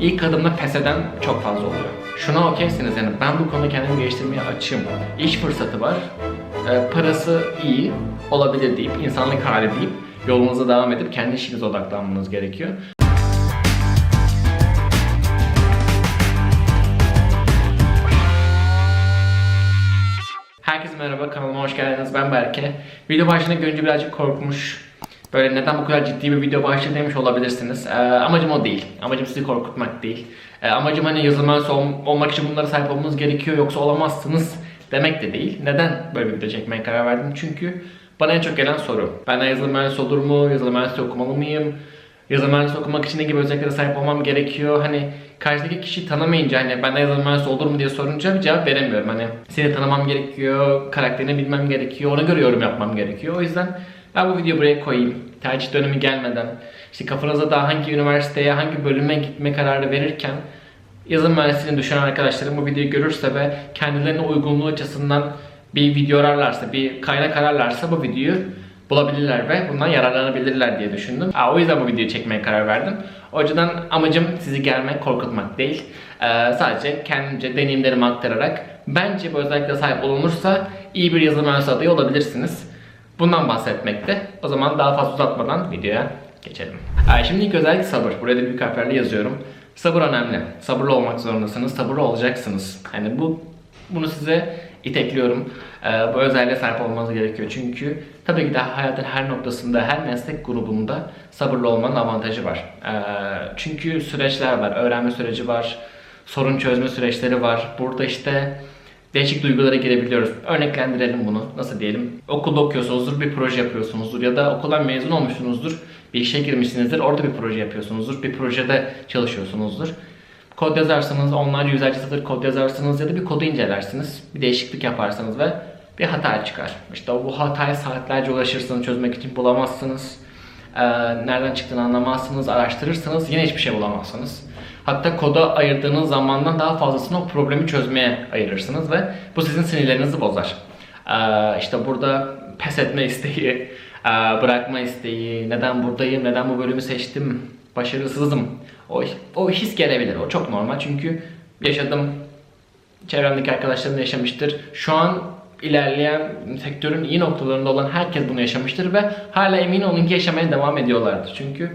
ilk adımda pes eden çok fazla oluyor. Şuna okeysiniz yani ben bu konuda kendimi geliştirmeye açığım. İş fırsatı var, e, parası iyi olabilir deyip, insanlık hali deyip yolunuza devam edip kendi işinize odaklanmanız gerekiyor. Herkese merhaba, kanalıma hoş geldiniz. Ben Berke. Video başında görünce birazcık korkmuş. Böyle neden bu kadar ciddi bir video başlığı demiş olabilirsiniz. Ee, amacım o değil. Amacım sizi korkutmak değil. Ee, amacım hani yazılım mühendisi ol- olmak için bunlara sahip olmanız gerekiyor yoksa olamazsınız demek de değil. Neden böyle bir video çekmeye karar verdim? Çünkü bana en çok gelen soru. Benden yazılım mühendisi olur mu? Yazılım mühendisi okumalı mıyım? Yazılım mühendisi okumak için ne gibi özelliklere sahip olmam gerekiyor? Hani karşıdaki kişiyi tanımayınca hani benden yazılım mühendisi olur mu diye sorunca bir cevap veremiyorum. Hani seni tanımam gerekiyor, karakterini bilmem gerekiyor, ona göre yorum yapmam gerekiyor. O yüzden ben bu videoyu buraya koyayım. Tercih dönemi gelmeden, işte kafanıza da hangi üniversiteye, hangi bölüme gitme kararı verirken yazılım mühendisliğini düşünen arkadaşlarım bu videoyu görürse ve kendilerine uygunluğu açısından bir video ararlarsa, bir kaynak ararlarsa bu videoyu bulabilirler ve bundan yararlanabilirler diye düşündüm. Aa, o yüzden bu videoyu çekmeye karar verdim. O yüzden amacım sizi gelmek, korkutmak değil. Ee, sadece kendimce deneyimlerimi aktararak bence bu özelliklere sahip olunursa iyi bir yazılım mühendisi adayı olabilirsiniz. Bundan bahsetmekte. O zaman daha fazla uzatmadan videoya geçelim. Ee, şimdi ilk özellik sabır. Buraya da büyük harflerle yazıyorum. Sabır önemli. Sabırlı olmak zorundasınız. Sabırlı olacaksınız. Yani bu bunu size itekliyorum. Ee, bu özelliğe sahip olmanız gerekiyor. Çünkü tabii ki de hayatın her noktasında, her meslek grubunda sabırlı olmanın avantajı var. Ee, çünkü süreçler var. Öğrenme süreci var. Sorun çözme süreçleri var. Burada işte değişik duygulara girebiliyoruz. Örneklendirelim bunu. Nasıl diyelim? Okulda okuyorsunuzdur, bir proje yapıyorsunuzdur ya da okuldan mezun olmuşsunuzdur. Bir işe girmişsinizdir, orada bir proje yapıyorsunuzdur. Bir projede çalışıyorsunuzdur. Kod yazarsınız, onlarca yüzlerce satır kod yazarsınız ya da bir kodu incelersiniz. Bir değişiklik yaparsanız ve bir hata çıkar. İşte bu hataya saatlerce uğraşırsınız, çözmek için bulamazsınız. Ee, nereden çıktığını anlamazsınız, araştırırsınız, yine hiçbir şey bulamazsınız. Hatta koda ayırdığınız zamandan daha fazlasını o problemi çözmeye ayırırsınız ve bu sizin sinirlerinizi bozar. Ee, işte burada pes etme isteği, e, bırakma isteği, neden buradayım, neden bu bölümü seçtim, başarısızım. O, o his gelebilir, o çok normal çünkü yaşadım, çevremdeki arkadaşlarım da yaşamıştır. Şu an ilerleyen sektörün iyi noktalarında olan herkes bunu yaşamıştır ve hala emin olun ki yaşamaya devam ediyorlardır. Çünkü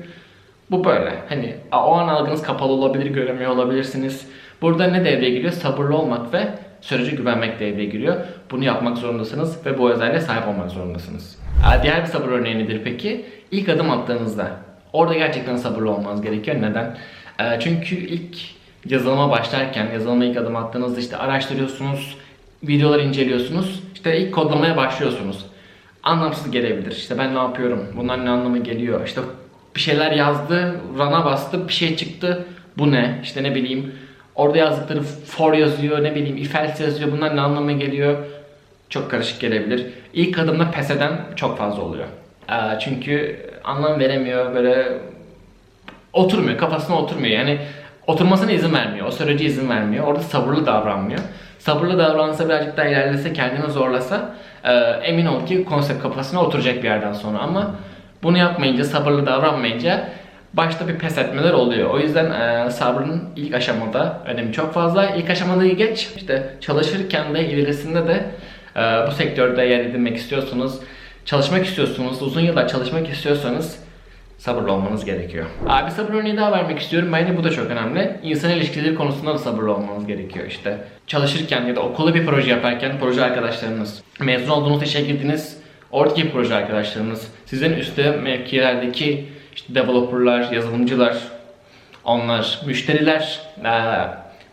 bu böyle. Hani o an algınız kapalı olabilir, göremiyor olabilirsiniz. Burada ne devreye giriyor? Sabırlı olmak ve sürece güvenmek devreye giriyor. Bunu yapmak zorundasınız ve bu özelliğe sahip olmak zorundasınız. Diğer bir sabır örneği nedir peki? İlk adım attığınızda. Orada gerçekten sabırlı olmanız gerekiyor. Neden? Ee, Çünkü ilk yazılıma başlarken, yazılıma ilk adım attığınızda işte araştırıyorsunuz, videolar inceliyorsunuz, işte ilk kodlamaya başlıyorsunuz. Anlamsız gelebilir. İşte ben ne yapıyorum? Bunlar ne anlamı geliyor? İşte bir şeyler yazdı, run'a bastı, bir şey çıktı. Bu ne? İşte ne bileyim. Orada yazdıkları for yazıyor, ne bileyim if else yazıyor. Bunlar ne anlama geliyor? Çok karışık gelebilir. İlk adımda pes eden çok fazla oluyor. Ee, çünkü anlam veremiyor, böyle oturmuyor, kafasına oturmuyor. Yani oturmasına izin vermiyor, o sürece izin vermiyor. Orada sabırlı davranmıyor. Sabırlı davransa birazcık daha ilerlese, kendini zorlasa e, emin ol ki konsept kafasına oturacak bir yerden sonra. Ama bunu yapmayınca, sabırlı davranmayınca başta bir pes etmeler oluyor. O yüzden e, sabrın ilk aşamada önemi çok fazla. İlk aşamada geç, işte çalışırken de ilerisinde de e, bu sektörde yer edinmek istiyorsunuz, çalışmak istiyorsunuz, uzun yıllar çalışmak istiyorsanız sabırlı olmanız gerekiyor. Abi sabır örneği daha vermek istiyorum. Bence bu da çok önemli. İnsan ilişkileri konusunda da sabırlı olmanız gerekiyor işte. Çalışırken ya da okulda bir proje yaparken proje arkadaşlarınız, mezun olduğunuz işe girdiniz, oradaki proje arkadaşlarınız, sizin üstte mevkilerdeki işte developerlar, yazılımcılar, onlar, müşteriler,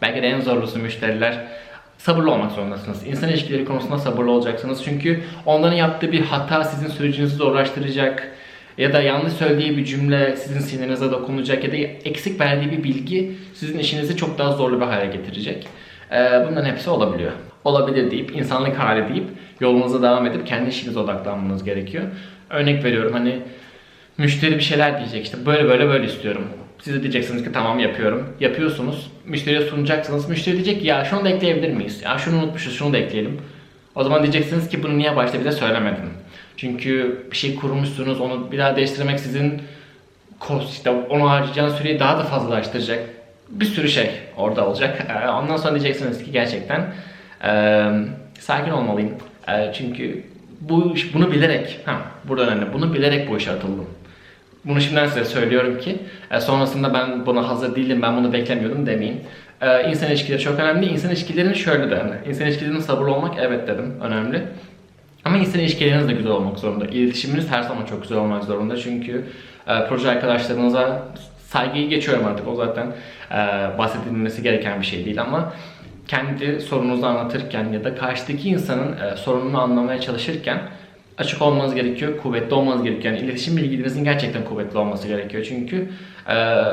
belki de en zorlusu müşteriler. Sabırlı olmak zorundasınız. İnsan ilişkileri konusunda sabırlı olacaksınız. Çünkü onların yaptığı bir hata sizin sürecinizi zorlaştıracak ya da yanlış söylediği bir cümle sizin sinirinize dokunacak ya da eksik verdiği bir bilgi sizin işinizi çok daha zorlu bir hale getirecek. Ee, bunların hepsi olabiliyor. Olabilir deyip, insanlık hali deyip yolunuza devam edip kendi işinize odaklanmanız gerekiyor. Örnek veriyorum hani müşteri bir şeyler diyecek işte böyle böyle böyle istiyorum. Siz de diyeceksiniz ki tamam yapıyorum. Yapıyorsunuz. Müşteriye sunacaksınız. Müşteri diyecek ki ya şunu da ekleyebilir miyiz? Ya şunu unutmuşuz şunu da ekleyelim. O zaman diyeceksiniz ki bunu niye başta bize söylemedin? Çünkü bir şey kurmuşsunuz onu bir daha değiştirmek sizin kost işte onu harcayacağınız süreyi daha da fazlalaştıracak. bir sürü şey orada olacak. Ee, ondan sonra diyeceksiniz ki gerçekten e, sakin olmalıyım. E, çünkü bu bunu bilerek, ha burada önemli, bunu bilerek bu işe atıldım. Bunu şimdiden size söylüyorum ki e, sonrasında ben buna hazır değildim, ben bunu beklemiyordum demeyin. E, insan ilişkileri çok önemli. İnsan ilişkilerinin şöyle de önemli. İnsan ilişkilerinin sabırlı olmak evet dedim, önemli. Ama insan ilişkileriniz de güzel olmak zorunda. İletişiminiz her zaman çok güzel olmak zorunda. Çünkü e, proje arkadaşlarınıza saygıyı geçiyorum artık. O zaten e, bahsedilmesi gereken bir şey değil ama kendi sorununuzu anlatırken ya da karşıdaki insanın e, sorununu anlamaya çalışırken açık olmanız gerekiyor, kuvvetli olmanız gerekiyor. Yani iletişim bilginizin gerçekten kuvvetli olması gerekiyor. Çünkü e,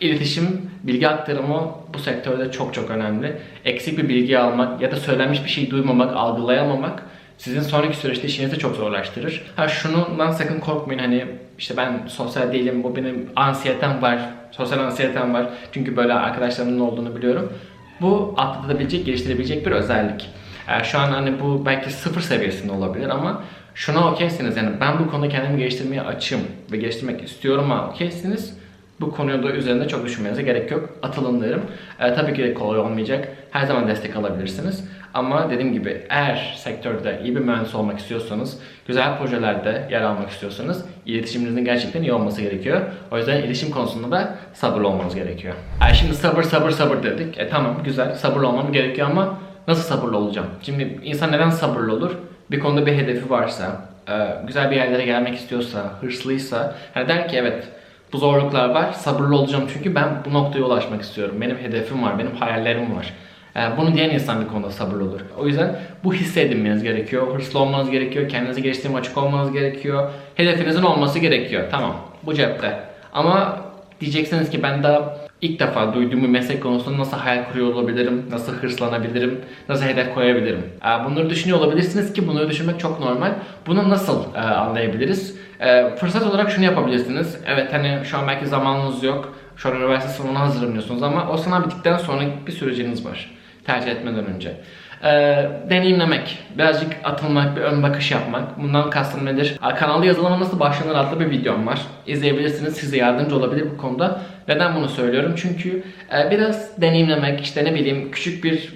iletişim, bilgi aktarımı bu sektörde çok çok önemli. Eksik bir bilgi almak ya da söylenmiş bir şey duymamak, algılayamamak sizin sonraki süreçte işinizi çok zorlaştırır. Ha şundan sakın korkmayın hani işte ben sosyal değilim, bu benim ansiyetem var, sosyal ansiyetem var. Çünkü böyle arkadaşlarımın olduğunu biliyorum. Bu atlatabilecek, geliştirebilecek bir özellik. Ee, şu an hani bu belki sıfır seviyesinde olabilir ama şuna okeysiniz yani ben bu konuda kendimi geliştirmeye açım ve geliştirmek istiyorum ama okeysiniz. Bu konuda üzerinde çok düşünmenize gerek yok. Atılın derim. Ee, tabii ki de kolay olmayacak. Her zaman destek alabilirsiniz. Ama dediğim gibi eğer sektörde iyi bir mühendis olmak istiyorsanız, güzel projelerde yer almak istiyorsanız iletişiminizin gerçekten iyi olması gerekiyor. O yüzden iletişim konusunda da sabırlı olmanız gerekiyor. E şimdi sabır sabır sabır dedik. E tamam güzel sabırlı olmam gerekiyor ama nasıl sabırlı olacağım? Şimdi insan neden sabırlı olur? Bir konuda bir hedefi varsa, e, güzel bir yerlere gelmek istiyorsa, hırslıysa, hani der ki evet bu zorluklar var. Sabırlı olacağım çünkü ben bu noktaya ulaşmak istiyorum. Benim hedefim var, benim hayallerim var. Ee, Bunu diyen insan bir konuda sabırlı olur. O yüzden bu hissi edinmeniz gerekiyor. Hırslı olmanız gerekiyor. Kendinizi geliştirmeye açık olmanız gerekiyor. Hedefinizin olması gerekiyor. Tamam. Bu cepte. Ama diyeceksiniz ki ben daha ilk defa duyduğum bir meslek konusunda nasıl hayal kuruyor olabilirim, nasıl hırslanabilirim, nasıl hedef koyabilirim. Ee, Bunları düşünüyor olabilirsiniz ki bunları düşünmek çok normal. Bunu nasıl e, anlayabiliriz? E, Fırsat olarak şunu yapabilirsiniz. Evet hani şu an belki zamanınız yok. Şu an üniversite sınavına hazırlanıyorsunuz ama o sınav bittikten sonra bir süreciniz var. Tercih etmeden önce. Ee, deneyimlemek, birazcık atılmak, bir ön bakış yapmak. Bundan kastım nedir? Kanalda yazılıma nasıl başlanır adlı bir videom var. İzleyebilirsiniz, size yardımcı olabilir bu konuda. Neden bunu söylüyorum? Çünkü e, biraz deneyimlemek, işte ne bileyim küçük bir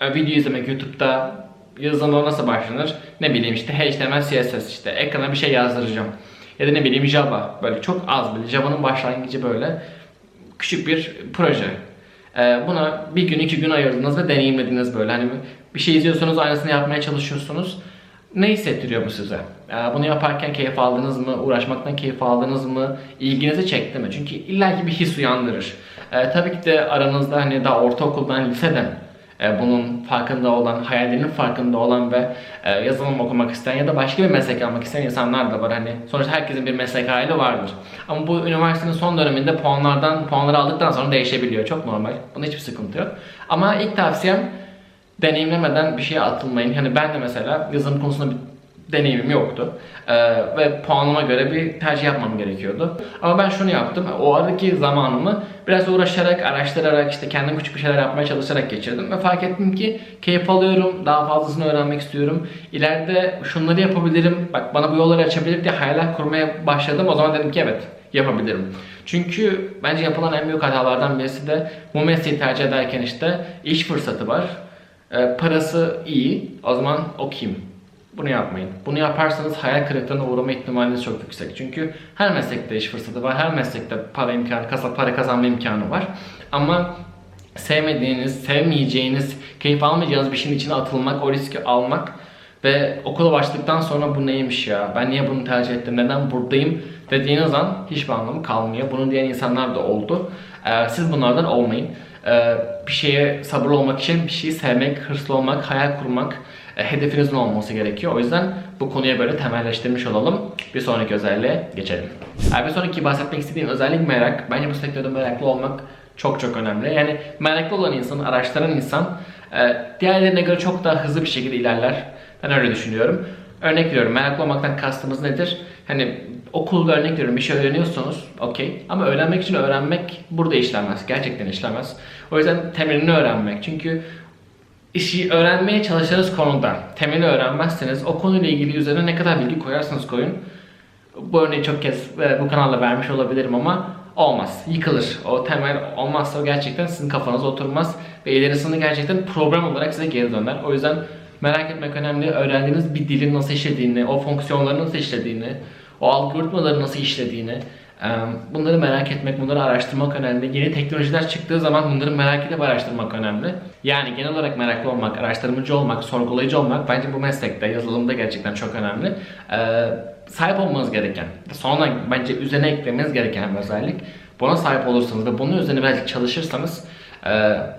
e, video izlemek YouTube'da yazılıma nasıl başlanır? Ne bileyim işte HTML, CSS işte ekrana bir şey yazdıracağım. Ya da ne bileyim Java böyle çok az böyle Java'nın başlangıcı böyle küçük bir proje. Ee, buna bir gün iki gün ayırdınız ve deneyimlediniz böyle. Hani bir şey izliyorsunuz aynısını yapmaya çalışıyorsunuz. Ne hissettiriyor bu size? Ee, bunu yaparken keyif aldınız mı? Uğraşmaktan keyif aldınız mı? İlginizi çekti mi? Çünkü illaki bir his uyandırır. Ee, tabii ki de aranızda hani daha ortaokuldan, liseden e, bunun farkında olan, hayallerinin farkında olan ve e, yazılım okumak isteyen ya da başka bir meslek almak isteyen insanlar da var. Hani sonuçta herkesin bir meslek hayali vardır. Ama bu üniversitenin son döneminde puanlardan puanları aldıktan sonra değişebiliyor. Çok normal. Bunda hiçbir sıkıntı yok. Ama ilk tavsiyem deneyimlemeden bir şeye atılmayın. Hani ben de mesela yazılım konusunda bir deneyimim yoktu. Ee, ve puanıma göre bir tercih yapmam gerekiyordu. Ama ben şunu yaptım. O aradaki zamanımı biraz uğraşarak, araştırarak, işte kendim küçük bir şeyler yapmaya çalışarak geçirdim. Ve fark ettim ki keyif alıyorum, daha fazlasını öğrenmek istiyorum. İleride şunları yapabilirim, bak bana bu yolları açabilir diye hayaller kurmaya başladım. O zaman dedim ki evet, yapabilirim. Çünkü bence yapılan en büyük hatalardan birisi de bu mesleği tercih ederken işte iş fırsatı var. Ee, parası iyi, o zaman okuyayım. Bunu yapmayın. Bunu yaparsanız hayal kırıklığına uğrama ihtimaliniz çok yüksek. Çünkü her meslekte iş fırsatı var. Her meslekte para imkanı, kasa para kazanma imkanı var. Ama sevmediğiniz, sevmeyeceğiniz, keyif almayacağınız bir şeyin içine atılmak, o riski almak ve okula başladıktan sonra bu neymiş ya, ben niye bunu tercih ettim, neden buradayım dediğiniz an hiçbir anlamı kalmıyor. Bunu diyen insanlar da oldu. Ee, siz bunlardan olmayın. Ee, bir şeye sabırlı olmak için bir şeyi sevmek, hırslı olmak, hayal kurmak, hedefinizin olması gerekiyor. O yüzden bu konuya böyle temelleştirmiş olalım. Bir sonraki özelliğe geçelim. Ee, bir sonraki bahsetmek istediğim özellik merak. Bence bu sektörde meraklı olmak çok çok önemli. Yani meraklı olan insan, araştıran insan e, diğerlerine göre çok daha hızlı bir şekilde ilerler. Ben öyle düşünüyorum. Örnek veriyorum meraklı olmaktan kastımız nedir? Hani okulda örnek veriyorum bir şey öğreniyorsunuz okey ama öğrenmek için öğrenmek burada işlemez. Gerçekten işlemez. O yüzden temelini öğrenmek. Çünkü işi öğrenmeye çalıştığınız konuda temeli öğrenmezseniz o konuyla ilgili üzerine ne kadar bilgi koyarsanız koyun bu örneği çok kez e, bu kanalda vermiş olabilirim ama olmaz. Yıkılır. O temel olmazsa o gerçekten sizin kafanıza oturmaz ve ilerisinde gerçekten problem olarak size geri döner. O yüzden merak etmek önemli. Öğrendiğiniz bir dilin nasıl işlediğini, o fonksiyonların nasıl işlediğini, o algoritmaların nasıl işlediğini, bunları merak etmek, bunları araştırmak önemli. Yeni teknolojiler çıktığı zaman bunları merak edip araştırmak önemli. Yani genel olarak meraklı olmak, araştırmacı olmak, sorgulayıcı olmak bence bu meslekte, yazılımda gerçekten çok önemli. Sahip olmanız gereken, sonra bence üzerine eklemeniz gereken bir özellik. Buna sahip olursanız ve bunun üzerine birazcık çalışırsanız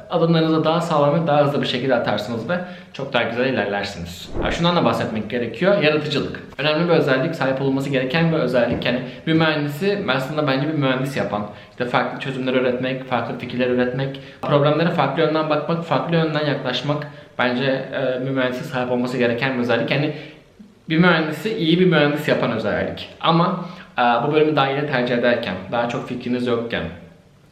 adımlarınızı daha sağlam ve daha hızlı bir şekilde atarsınız ve çok daha güzel ilerlersiniz. Ha, şundan da bahsetmek gerekiyor. Yaratıcılık. Önemli bir özellik, sahip olması gereken bir özellik. Yani bir mühendisi aslında bence bir mühendis yapan. İşte farklı çözümler üretmek, farklı fikirler üretmek, problemlere farklı yönden bakmak, farklı yönden yaklaşmak bence e, bir mühendisin sahip olması gereken bir özellik. Yani bir mühendisi iyi bir mühendis yapan özellik. Ama e, bu bölümü daha tercih ederken, daha çok fikriniz yokken,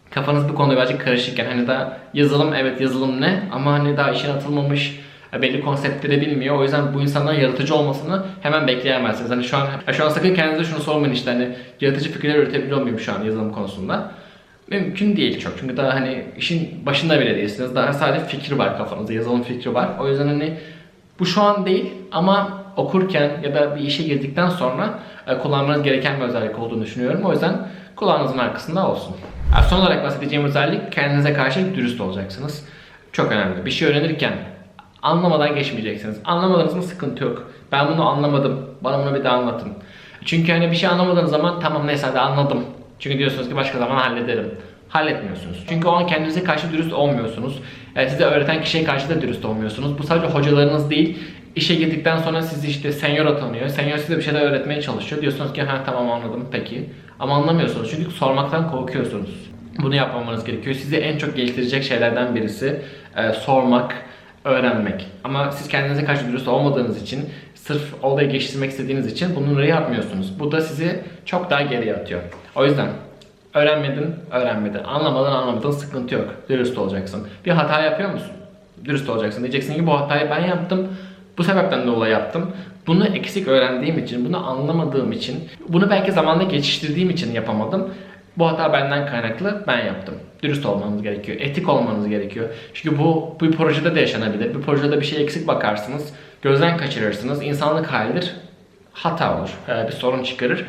kafanız bu konuda birazcık karışıkken hani daha yazılım evet yazılım ne ama hani daha işin atılmamış e, belli konseptleri bilmiyor. O yüzden bu insanların yaratıcı olmasını hemen bekleyemezsiniz. Hani şu an şu an sakın kendinize şunu sormayın işte hani yaratıcı fikirler üretebiliyor muyum şu an yazılım konusunda? Mümkün değil çok. Çünkü daha hani işin başında bile değilsiniz. Daha sadece fikir var kafanızda. Yazılım fikri var. O yüzden hani bu şu an değil ama okurken ya da bir işe girdikten sonra e, kullanmanız gereken bir özellik olduğunu düşünüyorum. O yüzden kulağınızın arkasında olsun. E, Son olarak bahsedeceğim özellik kendinize karşı dürüst olacaksınız. Çok önemli. Bir şey öğrenirken anlamadan geçmeyeceksiniz. Anlamadınız mı sıkıntı yok. Ben bunu anlamadım. Bana bunu bir daha anlatın. Çünkü hani bir şey anlamadığınız zaman tamam neyse hadi anladım. Çünkü diyorsunuz ki başka zaman hallederim. Halletmiyorsunuz. Çünkü o an kendinize karşı dürüst olmuyorsunuz. E, size öğreten kişiye karşı da dürüst olmuyorsunuz. Bu sadece hocalarınız değil. İşe girdikten sonra sizi işte senior atanıyor. Senior size bir şeyler öğretmeye çalışıyor. Diyorsunuz ki ha tamam anladım peki. Ama anlamıyorsunuz çünkü sormaktan korkuyorsunuz. Bunu yapmamanız gerekiyor. Sizi en çok geliştirecek şeylerden birisi e, sormak, öğrenmek. Ama siz kendinize karşı dürüst olmadığınız için, sırf olayı geçiştirmek istediğiniz için bunları yapmıyorsunuz. Bu da sizi çok daha geriye atıyor. O yüzden öğrenmedin, öğrenmedin. Anlamadın, anlamadın, sıkıntı yok. Dürüst olacaksın. Bir hata yapıyor musun? Dürüst olacaksın. Diyeceksin ki bu hatayı ben yaptım. Bu sebepten dolayı yaptım. Bunu eksik öğrendiğim için, bunu anlamadığım için, bunu belki zamanla geçiştirdiğim için yapamadım. Bu hata benden kaynaklı, ben yaptım. Dürüst olmanız gerekiyor, etik olmanız gerekiyor. Çünkü bu bir projede de yaşanabilir. Bir projede bir şey eksik bakarsınız, gözden kaçırırsınız, insanlık halidir, hata olur, e, bir sorun çıkarır.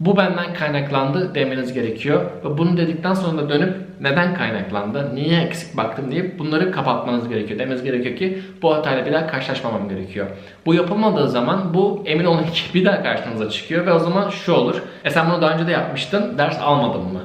Bu benden kaynaklandı demeniz gerekiyor. Bunu dedikten sonra da dönüp neden kaynaklandı, niye eksik baktım deyip bunları kapatmanız gerekiyor. Demeniz gerekiyor ki bu hatayla bir daha karşılaşmamam gerekiyor. Bu yapılmadığı zaman bu emin olun ki bir daha karşınıza çıkıyor ve o zaman şu olur. E sen bunu daha önce de yapmıştın, ders almadın mı?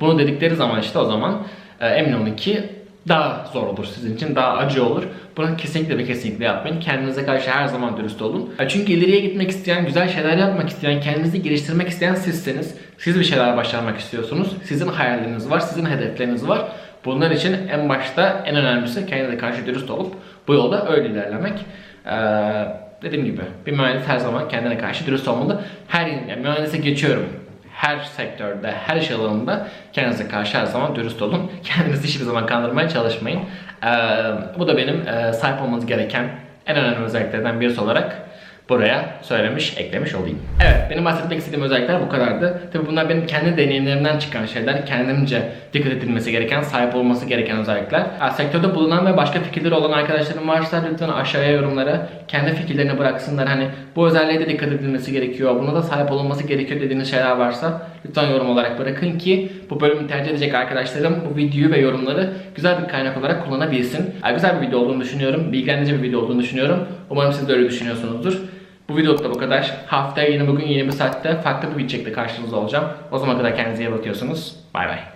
Bunu dedikleri zaman işte o zaman e, emin olun ki daha zor olur sizin için, daha acı olur. Bunu kesinlikle ve kesinlikle yapmayın. Kendinize karşı her zaman dürüst olun. Çünkü ileriye gitmek isteyen, güzel şeyler yapmak isteyen, kendinizi geliştirmek isteyen sizseniz, siz bir şeyler başarmak istiyorsunuz. Sizin hayalleriniz var, sizin hedefleriniz var. Bunlar için en başta en önemlisi kendinize karşı dürüst olup bu yolda öyle ilerlemek. Ee, dediğim gibi bir mühendis her zaman kendine karşı dürüst olmalı. Her yani mühendise geçiyorum her sektörde, her iş alanında kendinize karşı her zaman dürüst olun. Kendinizi hiçbir zaman kandırmaya çalışmayın. Ee, bu da benim e, sahip olmanız gereken en önemli özelliklerden birisi olarak buraya söylemiş, eklemiş olayım. Evet, benim bahsetmek istediğim özellikler bu kadardı. Tabii bunlar benim kendi deneyimlerimden çıkan şeyler. Kendimce dikkat edilmesi gereken, sahip olması gereken özellikler. Sektörde bulunan ve başka fikirleri olan arkadaşlarım varsa lütfen aşağıya yorumlara kendi fikirlerini bıraksınlar. Hani bu özelliğe de dikkat edilmesi gerekiyor, buna da sahip olunması gerekiyor dediğiniz şeyler varsa lütfen yorum olarak bırakın ki bu bölümü tercih edecek arkadaşlarım bu videoyu ve yorumları güzel bir kaynak olarak kullanabilsin. Ha, güzel bir video olduğunu düşünüyorum, bilgilendirici bir video olduğunu düşünüyorum. Umarım siz de öyle düşünüyorsunuzdur. Bu videoda da bu kadar. Haftaya yine bugün yeni bir saatte farklı bir video karşınızda olacağım. O zaman kadar kendinize iyi bakıyorsunuz. Bay bay.